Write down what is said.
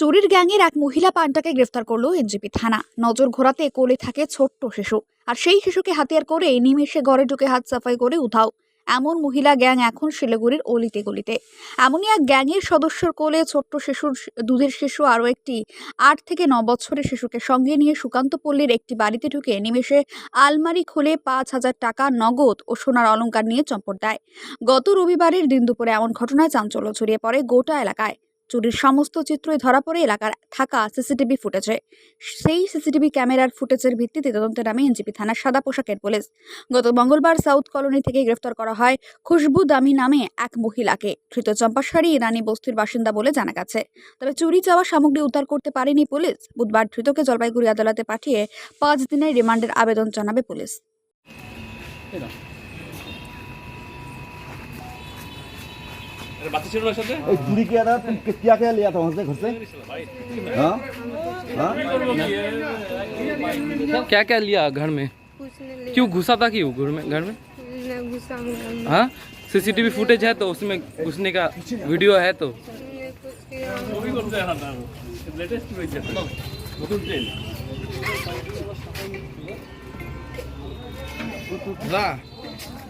চুরির গ্যাংয়ের এক মহিলা পান্ডাকে গ্রেফতার করল এনজিপি থানা। নজর ঘোরাতে কোলে থাকে ছোট্ট শিশু। আর সেই শিশুকে হাতিয়ার করে নিমেষে ঘরে ঢুকে হাত সাফাই করে উধাও। এমন মহিলা গ্যাং এখন শিলিগুড়ির অলিতে গলিতে। এমনই এক গ্যাংয়ের সদস্যর কোলে ছোট্ট শিশুর দুধের শিশু আরও একটি আট থেকে ন বছরের শিশুকে সঙ্গে নিয়ে সুকান্ত পল্লীর একটি বাড়িতে ঢুকে নিমেষে আলমারি খুলে পাঁচ হাজার টাকা নগদ ও সোনার অলঙ্কার নিয়ে চম্পট দেয়। গত রবিবারের দিন দুপুরে এমন ঘটনায় চাঞ্চল্য ছড়িয়ে পড়ে গোটা এলাকায়। চুরির সমস্ত চিত্রই ধরা পড়ে এলাকার থাকা সিসিটিভি ফুটেজে। সেই সিসিটিভি ক্যামেরার ফুটেজের ভিত্তিতে তদন্তে নামে এনজিপি থানার সাদা পোশাকের পুলিশ। গত মঙ্গলবার সাউথ কলোনি থেকে গ্রেফতার করা হয় খুশবু দামি নামে এক মহিলাকে। ধৃত চম্পাশাড়ি ইরানি বস্তির বাসিন্দা বলে জানা গেছে। তবে চুরি যাওয়া সামগ্রী উদ্ধার করতে পারেনি পুলিশ। বুধবার ধৃতকে জলপাইগুড়ি আদালতে পাঠিয়ে পাঁচ দিনের রিমান্ডের আবেদন জানাবে পুলিশ। चूड़ी किया था तुम क्या क्या लिया था वहाँ से घर से हाँ हाँ क्या क्या लिया घर में? कुछ नहीं लिया। क्यों घुसा था क्यों घर में घर में? हाँ। सीसीटीवी फुटेज है तो उसमें घुसने का वीडियो है तो। हमने